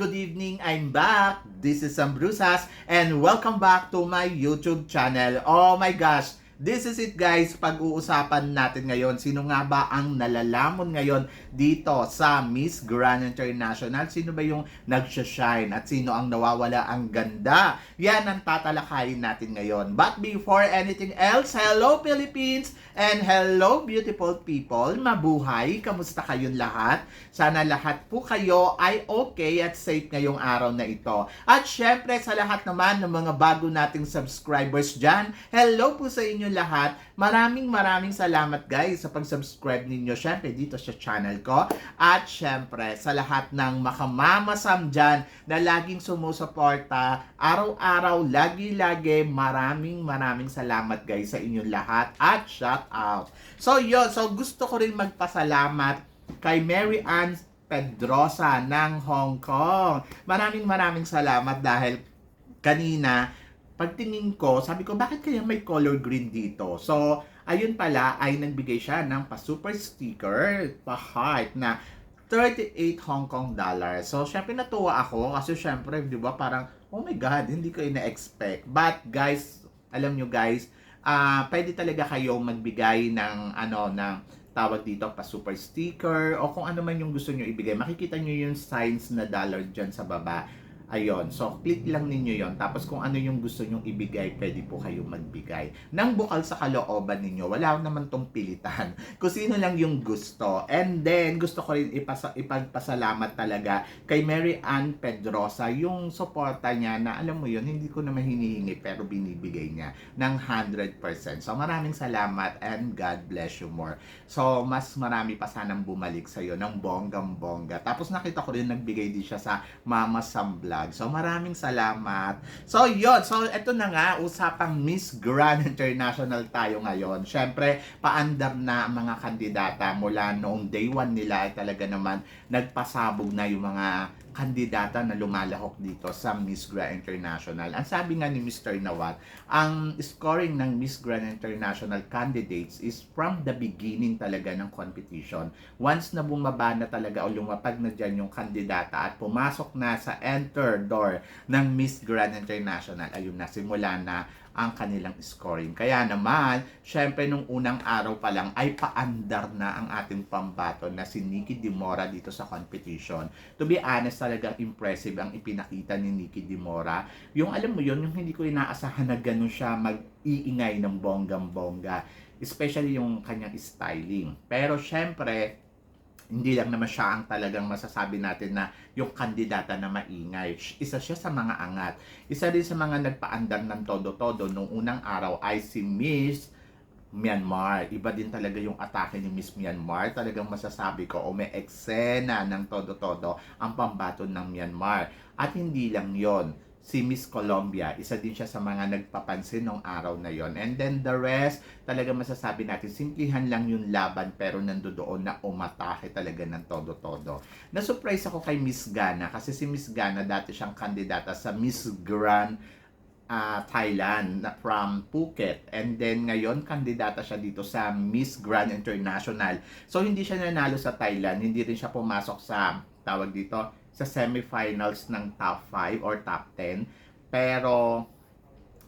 Good evening! I'm back! This is Sam Brusas and welcome back to my YouTube channel. Oh my gosh! This is it guys, pag-uusapan natin ngayon, sino nga ba ang nalalamon ngayon dito sa Miss Grand International? Sino ba yung nagsha-shine at sino ang nawawala ang ganda? Yan ang tatalakayin natin ngayon. But before anything else, hello Philippines and hello beautiful people. Mabuhay! Kamusta kayong lahat? Sana lahat po kayo ay okay at safe ngayong araw na ito. At syempre sa lahat naman ng mga bago nating subscribers dyan, hello po sa inyo lahat. Maraming maraming salamat guys sa pag-subscribe ninyo syempre dito sa channel ko. At syempre sa lahat ng makamamasam dyan na laging sumusuporta araw-araw, lagi-lagi, maraming maraming salamat guys sa inyong lahat at shout out. So yun, so gusto ko rin magpasalamat kay Mary Ann Pedrosa ng Hong Kong. Maraming maraming salamat dahil kanina pagtingin ko, sabi ko, bakit kaya may color green dito? So, ayun pala, ay nagbigay siya ng pa-super sticker, pa-heart na 38 Hong Kong dollars. So, syempre natuwa ako kasi syempre, di ba, parang, oh my God, hindi ko ina-expect. But, guys, alam nyo guys, ah pwede talaga kayo magbigay ng, ano, ng tawag dito pa super sticker o kung ano man yung gusto nyo ibigay. Makikita nyo yung signs na dollar dyan sa baba. Ayon. So, click lang ninyo yon Tapos kung ano yung gusto nyong ibigay, pwede po kayo magbigay. Nang bukal sa kalooban ninyo, wala naman tong pilitan. Kung sino lang yung gusto. And then, gusto ko rin ipasa, ipagpasalamat talaga kay Mary Ann Pedrosa, yung suporta niya na, alam mo yun, hindi ko naman hinihingi, pero binibigay niya ng 100%. So, maraming salamat and God bless you more. So, mas marami pa sanang bumalik sa'yo ng bonggang-bongga. Tapos nakita ko rin nagbigay din siya sa Mama Sam Vlog. So, maraming salamat. So, yon So, eto na nga, usapang Miss Grand International tayo ngayon. Siyempre, paandar na ang mga kandidata mula noong day one nila talaga naman nagpasabog na yung mga kandidata na lumalahok dito sa Miss Grand International. Ang sabi nga ni Mr. Nawat, ang scoring ng Miss Grand International candidates is from the beginning talaga ng competition. Once na bumaba na talaga o lumapag na dyan yung kandidata at pumasok na sa enter door ng Miss Grand International, ayun na, simula na ang kanilang scoring. Kaya naman, syempre nung unang araw pa lang ay paandar na ang ating pambato na si Nikki Dimora dito sa competition. To be honest, talagang impressive ang ipinakita ni Nikki Dimora. Yung alam mo yun, yung hindi ko inaasahan na ganun siya mag-iingay ng bonggang-bongga. Especially yung kanyang styling. Pero syempre, hindi lang naman siya ang talagang masasabi natin na yung kandidata na maingay. Isa siya sa mga angat. Isa din sa mga nagpaandar ng todo-todo nung unang araw ay si Miss Myanmar. Iba din talaga yung atake ni Miss Myanmar. Talagang masasabi ko, o may eksena ng todo-todo ang pambaton ng Myanmar. At hindi lang yon si Miss Colombia. Isa din siya sa mga nagpapansin nung araw na yon. And then the rest, talaga masasabi natin, simplihan lang yung laban pero nandoon na umatake talaga ng todo-todo. Na-surprise ako kay Miss Gana kasi si Miss Gana dati siyang kandidata sa Miss Grand uh, Thailand na from Phuket. And then ngayon, kandidata siya dito sa Miss Grand International. So hindi siya nanalo sa Thailand, hindi rin siya pumasok sa tawag dito sa semifinals ng top 5 or top 10. Pero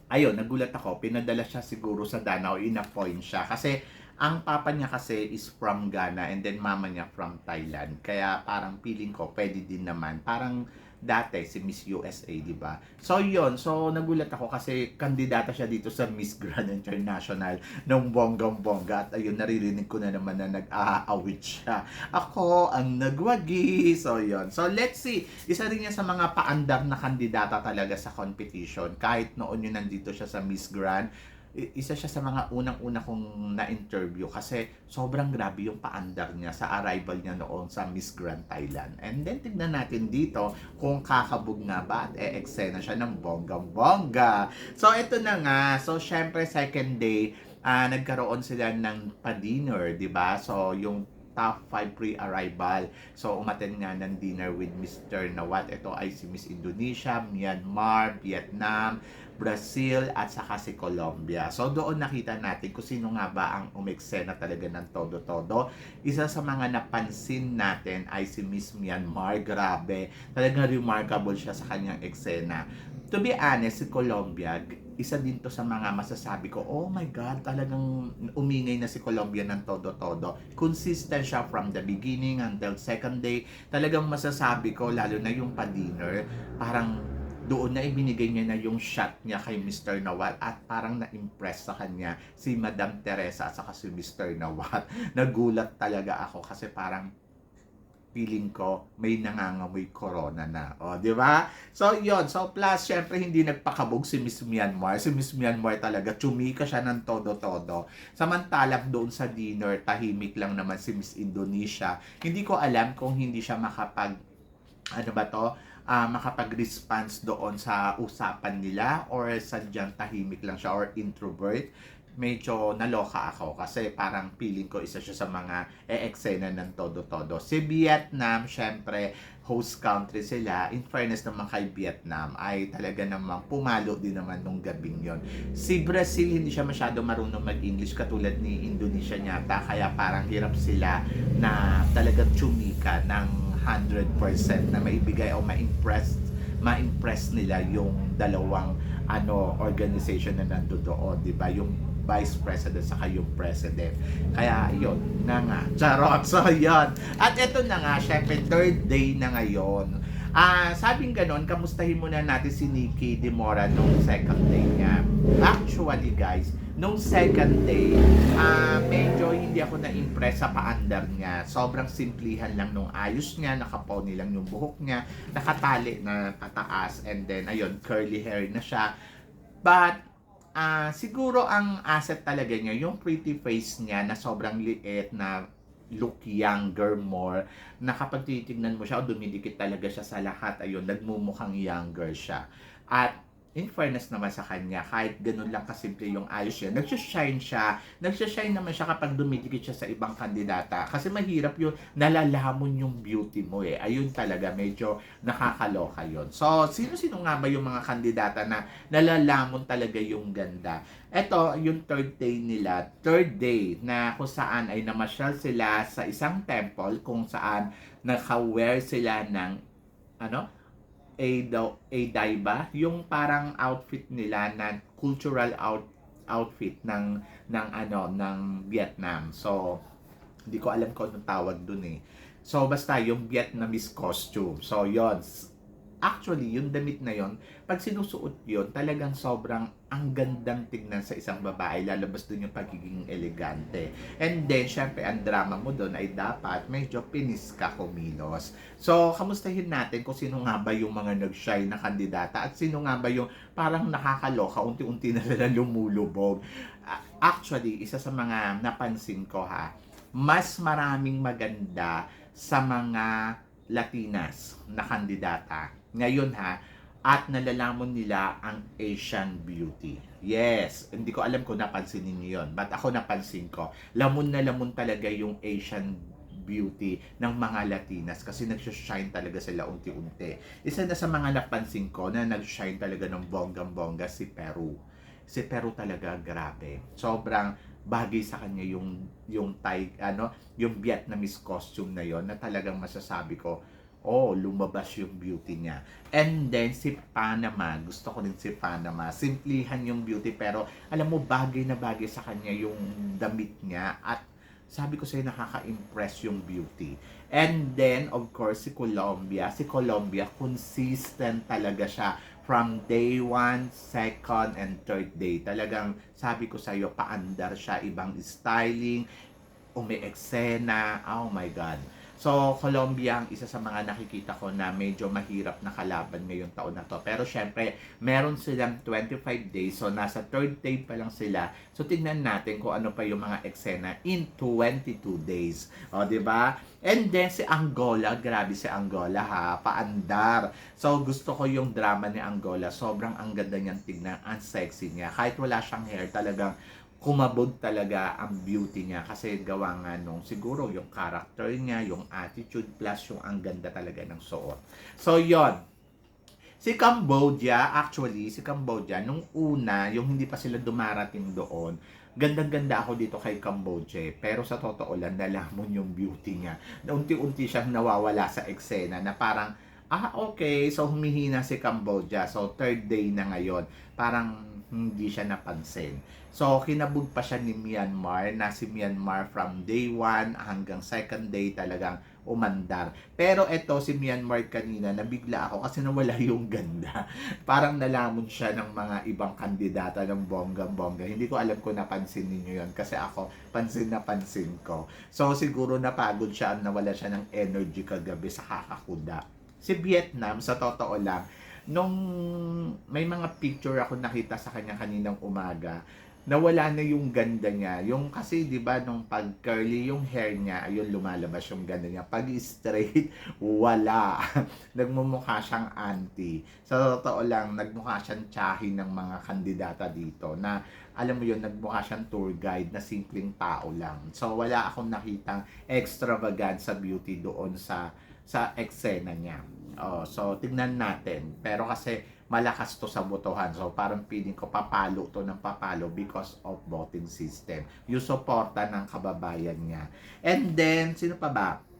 ayun, nagulat ako, pinadala siya siguro sa Danao, in-appoint siya. Kasi ang papa niya kasi is from Ghana and then mama niya from Thailand. Kaya parang feeling ko pwede din naman. Parang dati si Miss USA, di ba? So yon so nagulat ako kasi kandidata siya dito sa Miss Grand International ng bonggang-bongga at ayun naririnig ko na naman na nag-aawit siya. Ako ang nagwagi. So yon So let's see. Isa rin niya sa mga paandar na kandidata talaga sa competition. Kahit noon yun nandito siya sa Miss Grand, isa siya sa mga unang-una kong na-interview kasi sobrang grabe yung paandar niya sa arrival niya noon sa Miss Grand Thailand. And then tignan natin dito kung kakabog nga ba at e-eksena siya ng bonggang-bongga. So ito na nga. So syempre second day, uh, nagkaroon sila ng pa-dinner, 'di ba? So yung top 5 pre-arrival. So, umaten nga ng dinner with Mr. Nawat. Ito ay si Miss Indonesia, Myanmar, Vietnam, Brazil, at saka si Colombia. So, doon nakita natin kung sino nga ba ang umeksena talaga ng todo-todo. Isa sa mga napansin natin ay si Miss Myanmar. Grabe. Talagang remarkable siya sa kanyang eksena. To be honest, si Colombia, isa din to sa mga masasabi ko, oh my God, talagang umingay na si Colombia ng todo-todo. Consistent siya from the beginning until second day. Talagang masasabi ko, lalo na yung pa-dinner, parang doon na ibinigay niya na yung shot niya kay Mr. Nawal at parang na-impress sa kanya si Madam Teresa at saka si Mr. Nawal. Nagulat talaga ako kasi parang feeling ko may nangangamoy corona na. O, di ba? So, yon So, plus, syempre, hindi nagpakabog si Miss Myanmar. Si Miss Myanmar talaga, chumika siya ng todo-todo. Samantalang doon sa dinner, tahimik lang naman si Miss Indonesia. Hindi ko alam kung hindi siya makapag, ano ba to, ah, makapag-response doon sa usapan nila or sadyang tahimik lang siya or introvert medyo naloka ako kasi parang feeling ko isa siya sa mga e-eksena ng todo-todo. Si Vietnam, syempre, host country sila. In fairness naman kay Vietnam, ay talaga namang pumalo din naman nung gabing yon. Si Brazil, hindi siya masyado marunong mag-English katulad ni Indonesia nyata. Kaya parang hirap sila na talagang tsumika ng 100% na maibigay o ma-impress ma-impress nila yung dalawang ano organization na nandoon, 'di ba? Yung vice president saka yung president. Kaya yun na nga. Charot. So yun. At ito na nga, syempre third day na ngayon. Ah, sabing ganon, kamustahin muna natin si Nikki Demora nung second day niya. Actually, guys, nung second day, ah, medyo hindi ako na-impress sa paandar niya. Sobrang simplihan lang nung ayos niya, nakapony lang yung buhok niya, nakatali na tataas, and then, ayun, curly hair na siya. But, ah siguro ang asset talaga niya, yung pretty face niya na sobrang liit na look younger more, na kapag titignan mo siya, dumidikit talaga siya sa lahat, ayun, nagmumukhang younger siya. At in fairness naman sa kanya, kahit ganun lang kasimple yung ayos niya, nagsishine siya, nagsishine naman siya kapag dumidikit siya sa ibang kandidata. Kasi mahirap yun, nalalamon yung beauty mo eh. Ayun talaga, medyo nakakaloka yun. So, sino-sino nga ba yung mga kandidata na nalalamon talaga yung ganda? Ito, yung third day nila, third day na kung saan ay namasyal sila sa isang temple kung saan naka-wear sila ng ano, a a daiba yung parang outfit nila na cultural out outfit ng ng ano ng Vietnam. So hindi ko alam kung anong tawag dun eh. So basta yung Vietnamese costume. So yon actually, yung damit na yon pag sinusuot yon talagang sobrang ang gandang tignan sa isang babae. Lalabas dun yung pagiging elegante. And then, syempre, ang drama mo doon ay dapat medyo pinis ka kumilos. So, kamustahin natin kung sino nga ba yung mga nag-shine na kandidata at sino nga ba yung parang nakakaloka, unti-unti na sila lumulubog. Actually, isa sa mga napansin ko ha, mas maraming maganda sa mga Latinas na kandidata. Ngayon ha, at nalalaman nila ang Asian beauty. Yes, hindi ko alam kung napansin niyo yon, but ako napansin ko. Lamon na lamon talaga yung Asian beauty ng mga Latinas kasi nag-shine talaga sila unti-unti. Isa na sa mga napansin ko na nag-shine talaga ng bonggang-bongga si Peru. Si Peru talaga grabe. Sobrang bagay sa kanya yung yung Thai ano, yung Vietnamese costume na yon na talagang masasabi ko oh, lumabas yung beauty niya. And then, si Panama, gusto ko din si Panama. Simplihan yung beauty, pero alam mo, bagay na bagay sa kanya yung damit niya. At sabi ko sa'yo, nakaka-impress yung beauty. And then, of course, si Colombia. Si Colombia, consistent talaga siya from day 1, second, and third day. Talagang, sabi ko sa'yo, paandar siya, ibang styling, umi-eksena, oh my God. So, Colombia ang isa sa mga nakikita ko na medyo mahirap na kalaban ngayong taon na to. Pero syempre, meron silang 25 days. So, nasa third day pa lang sila. So, tignan natin kung ano pa yung mga eksena in 22 days. O, di ba? And then, si Angola. Grabe si Angola ha. Paandar. So, gusto ko yung drama ni Angola. Sobrang ang ganda niyang tignan. Ang sexy niya. Kahit wala siyang hair, talagang kumabog talaga ang beauty niya kasi gawa nga nung siguro yung character niya, yung attitude plus yung ang ganda talaga ng suot. So yon. Si Cambodia, actually, si Cambodia, nung una, yung hindi pa sila dumarating doon, gandang-ganda ako dito kay Cambodia. Pero sa totoo lang, nalamon yung beauty niya. Unti-unti siyang nawawala sa eksena na parang, ah, okay, so humihina si Cambodia. So, third day na ngayon. Parang hindi siya napansin. So, kinabog pa siya ni Myanmar na si Myanmar from day 1 hanggang second day talagang umandar. Pero eto si Myanmar kanina, nabigla ako kasi nawala yung ganda. Parang nalamon siya ng mga ibang kandidata ng bonggang-bongga. Hindi ko alam kung napansin ninyo yon kasi ako pansin na pansin ko. So siguro napagod siya, nawala siya ng energy kagabi sa kakakuda. Si Vietnam, sa totoo lang, nung may mga picture ako nakita sa kanya kaninang umaga, nawala na yung ganda niya. Yung kasi 'di ba nung pag curly yung hair niya, ayun lumalabas yung ganda niya. Pag straight, wala. Nagmumukha siyang auntie. Sa totoo lang, nagmukha siyang tsahin ng mga kandidata dito na alam mo yun, nagmukha siyang tour guide na simpleng tao lang. So wala akong nakitang extravagant sa beauty doon sa sa eksena niya. Oh, so tignan natin. Pero kasi malakas to sa botohan. So parang feeling ko papalo to ng papalo because of voting system. Yung suporta ng kababayan niya. And then, sino pa ba?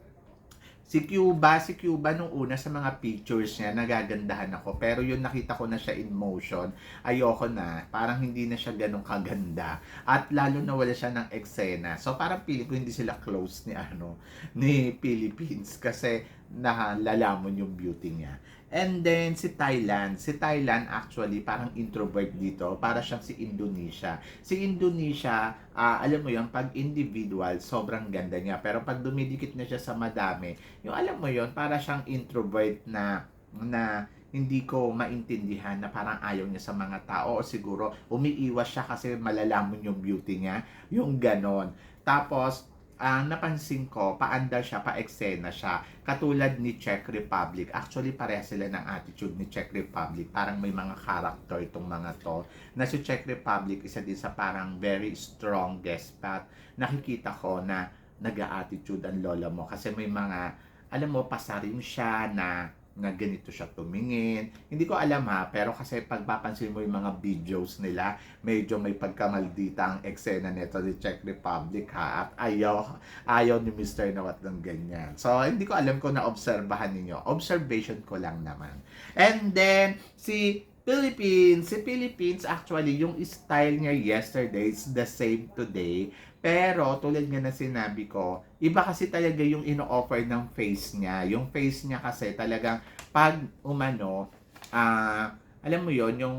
Si Cuba, si Cuba nung una sa mga pictures niya, nagagandahan ako. Pero yung nakita ko na siya in motion, ayoko na. Parang hindi na siya ganun kaganda. At lalo na wala siya ng eksena. So parang feeling ko hindi sila close ni ano, ni Philippines. Kasi nalalamon yung beauty niya. And then si Thailand, si Thailand actually parang introvert dito, para siyang si Indonesia. Si Indonesia, uh, alam mo 'yon, pag individual, sobrang ganda niya. Pero pag dumidikit na siya sa madami, yung alam mo 'yon, para siyang introvert na na hindi ko maintindihan na parang ayaw niya sa mga tao o siguro umiiwas siya kasi malalamon yung beauty niya, yung ganon. Tapos, ang napansin ko, paandar siya, pa-eksena siya. Katulad ni Czech Republic. Actually, pareha sila ng attitude ni Czech Republic. Parang may mga character itong mga to. Na si Czech Republic, isa din sa parang very strong path. Nakikita ko na nag-attitude ang lola mo. Kasi may mga, alam mo, pasarin siya na na ganito siya tumingin. Hindi ko alam ha, pero kasi pagpapansin mo yung mga videos nila, medyo may pagkamaldita ang eksena nito ni Czech Republic ha, at ayaw, ayaw ni Mr. Nawat ng ganyan. So, hindi ko alam kung naobserbahan ninyo. Observation ko lang naman. And then, si Philippines, si Philippines actually, yung style niya yesterday is the same today. Pero tulad nga na sinabi ko, iba kasi talaga yung ino-offer ng face niya. Yung face niya kasi talagang pag umano, uh, alam mo yon yung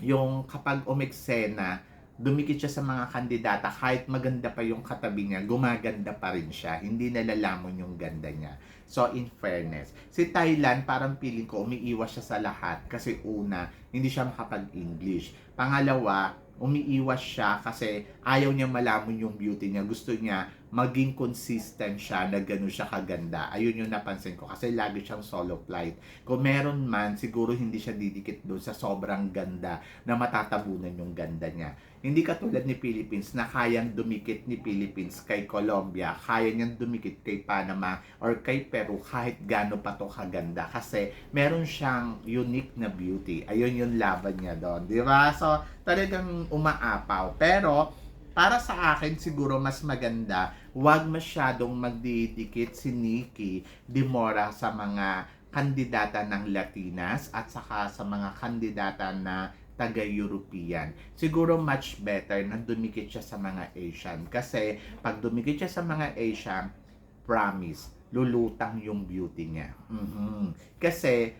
yung kapag umeksena, dumikit siya sa mga kandidata, kahit maganda pa yung katabi niya, gumaganda pa rin siya. Hindi nalalamon yung ganda niya. So, in fairness. Si Thailand, parang feeling ko, umiiwas siya sa lahat. Kasi una, hindi siya makapag-English. Pangalawa, umiiwas siya kasi ayaw niya malamon yung beauty niya. Gusto niya maging consistent siya na gano'n siya kaganda. Ayun yung napansin ko kasi lagi siyang solo flight. Kung meron man, siguro hindi siya didikit doon sa sobrang ganda na matatabunan yung ganda niya. Hindi katulad ni Philippines na kayang dumikit ni Philippines kay Colombia, kaya niyang dumikit kay Panama or kay Peru kahit gaano pa to kaganda kasi meron siyang unique na beauty. Ayun yung laban niya doon, di ba? So, talagang umaapaw. Pero, para sa akin siguro mas maganda, wag masyadong magdidikit si Nikki Dimora sa mga kandidata ng Latinas at saka sa mga kandidata na taga-European. Siguro much better na dumikit siya sa mga Asian. Kasi pag dumikit siya sa mga Asian, promise, lulutang yung beauty niya. Mm-hmm. Kasi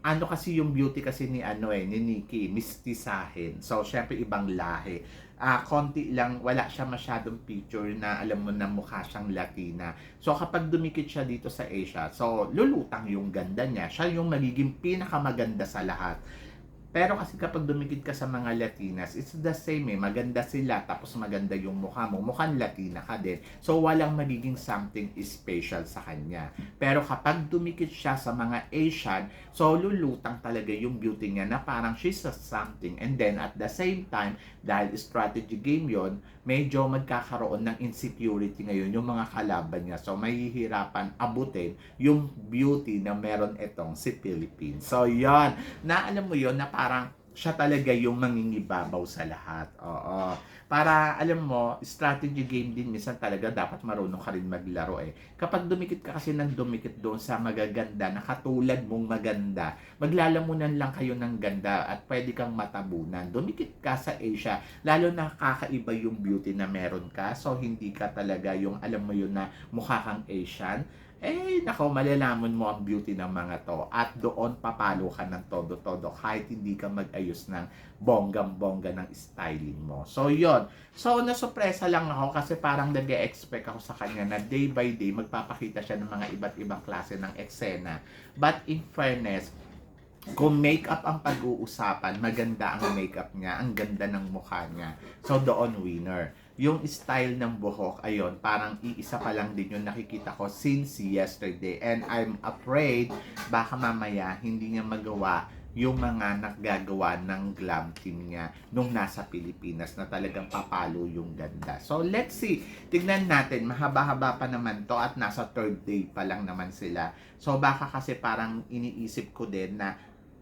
ano kasi yung beauty kasi ni ano eh, ni Nikki, mistisahin. So, syempre ibang lahi. Uh, konti lang, wala siya masyadong picture na alam mo na mukha siyang Latina. So, kapag dumikit siya dito sa Asia, so, lulutang yung ganda niya. Siya yung magiging pinakamaganda sa lahat. Pero kasi kapag dumikit ka sa mga Latinas, it's the same eh. Maganda sila, tapos maganda yung mukha mo. Mukhang Latina ka din. So, walang magiging something special sa kanya. Pero kapag dumikit siya sa mga Asian, so lulutang talaga yung beauty niya na parang she's a something. And then, at the same time, dahil strategy game yon medyo magkakaroon ng insecurity ngayon yung mga kalaban niya. So, mahihirapan abutin yung beauty na meron itong si Philippines. So, yon Na alam mo yon na parang siya talaga yung mangingibabaw sa lahat. Oo. Para, alam mo, strategy game din, minsan talaga dapat marunong ka rin maglaro eh. Kapag dumikit ka kasi ng dumikit doon sa magaganda, na katulad mong maganda, maglalamunan lang kayo ng ganda at pwede kang matabunan. Dumikit ka sa Asia, lalo na kakaiba yung beauty na meron ka. So, hindi ka talaga yung, alam mo yun na mukha kang Asian eh, nako, malalaman mo ang beauty ng mga to. At doon papalo ka ng todo-todo kahit hindi ka mag-ayos ng bonggam-bongga ng styling mo. So, yon So, nasurpresa lang ako kasi parang nag expect ako sa kanya na day by day magpapakita siya ng mga iba't ibang klase ng eksena. But in fairness, kung makeup ang pag-uusapan, maganda ang makeup niya, ang ganda ng mukha niya. So, doon winner. Yung style ng buhok, ayun, parang iisa pa lang din yung nakikita ko since yesterday. And I'm afraid, baka mamaya hindi niya magawa yung mga naggagawa ng glam team niya nung nasa Pilipinas na talagang papalo yung ganda. So, let's see. Tignan natin. Mahaba-haba pa naman to at nasa third day pa lang naman sila. So, baka kasi parang iniisip ko din na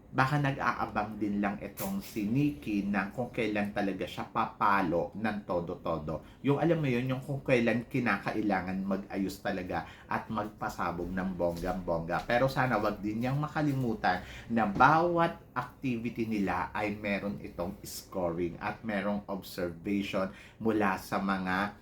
baka nag-aabang din lang itong si Nikki na kung kailan talaga siya papalo ng todo-todo. Yung alam mo yun, yung kung kailan kinakailangan mag-ayos talaga at magpasabog ng bonggang-bongga. Pero sana wag din niyang makalimutan na bawat activity nila ay meron itong scoring at merong observation mula sa mga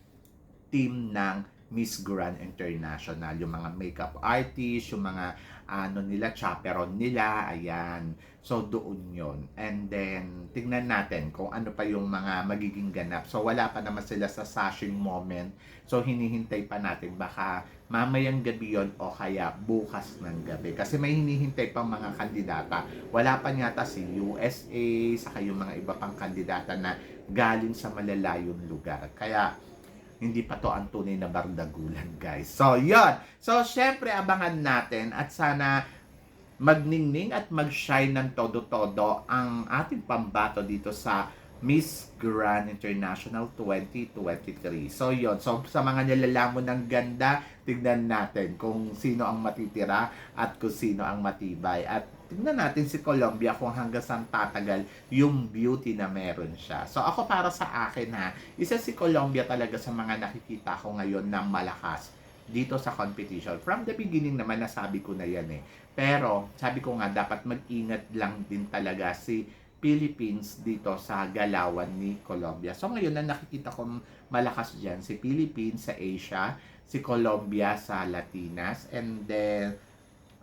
team ng Miss Grand International, yung mga makeup artist, yung mga ano nila, chaperon nila, ayan. So, doon yon And then, tignan natin kung ano pa yung mga magiging ganap. So, wala pa naman sila sa sashing moment. So, hinihintay pa natin. Baka mamayang gabi yon o kaya bukas ng gabi. Kasi may hinihintay pang mga kandidata. Wala pa yata si USA, saka yung mga iba pang kandidata na galing sa malalayong lugar. Kaya, hindi pa to ang tunay na bardagulan, guys. So, yon So, syempre, abangan natin at sana magningning at mag-shine ng todo-todo ang ating pambato dito sa Miss Grand International 2023. So, yon So, sa mga nilalamon ng ganda, tignan natin kung sino ang matitira at kung sino ang matibay. At tignan natin si Colombia kung hanggang saan tatagal yung beauty na meron siya. So, ako para sa akin ha, isa si Colombia talaga sa mga nakikita ko ngayon na malakas dito sa competition. From the beginning naman, nasabi ko na yan eh. Pero, sabi ko nga, dapat mag-ingat lang din talaga si Philippines dito sa galawan ni Colombia. So ngayon na nakikita ko malakas dyan si Philippines sa Asia, si Colombia sa Latinas, and then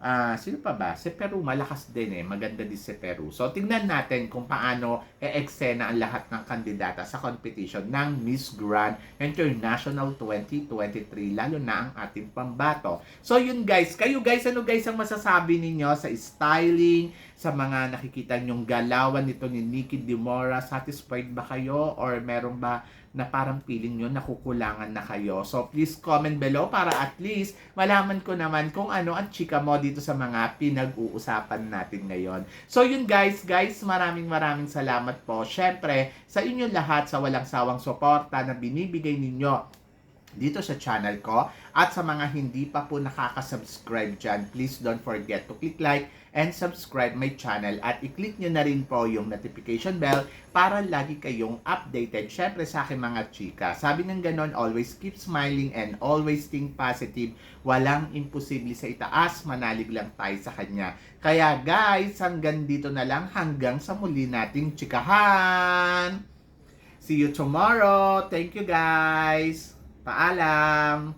Ah, sino pa ba? Si Peru malakas din eh. Maganda din si Peru. So tingnan natin kung paano e-eksena ang lahat ng kandidata sa competition ng Miss Grand International 2023 lalo na ang ating pambato. So yun guys, kayo guys, ano guys ang masasabi ninyo sa styling, sa mga nakikita nyong galawan nito ni Nikki Dimora? Satisfied ba kayo or meron ba na parang feeling nyo nakukulangan na kayo. So, please comment below para at least malaman ko naman kung ano ang chika mo dito sa mga pinag-uusapan natin ngayon. So, yun guys, guys, maraming maraming salamat po. Syempre, sa inyo lahat sa walang sawang suporta na binibigay ninyo dito sa channel ko. At sa mga hindi pa po nakaka-subscribe dyan, please don't forget to click like and subscribe my channel at i-click nyo na rin po yung notification bell para lagi kayong updated. Syempre sa akin mga chika, sabi ng ganon, always keep smiling and always think positive. Walang imposible sa itaas, manalig lang tayo sa kanya. Kaya guys, hanggang dito na lang, hanggang sa muli nating chikahan! See you tomorrow! Thank you guys! Paalam!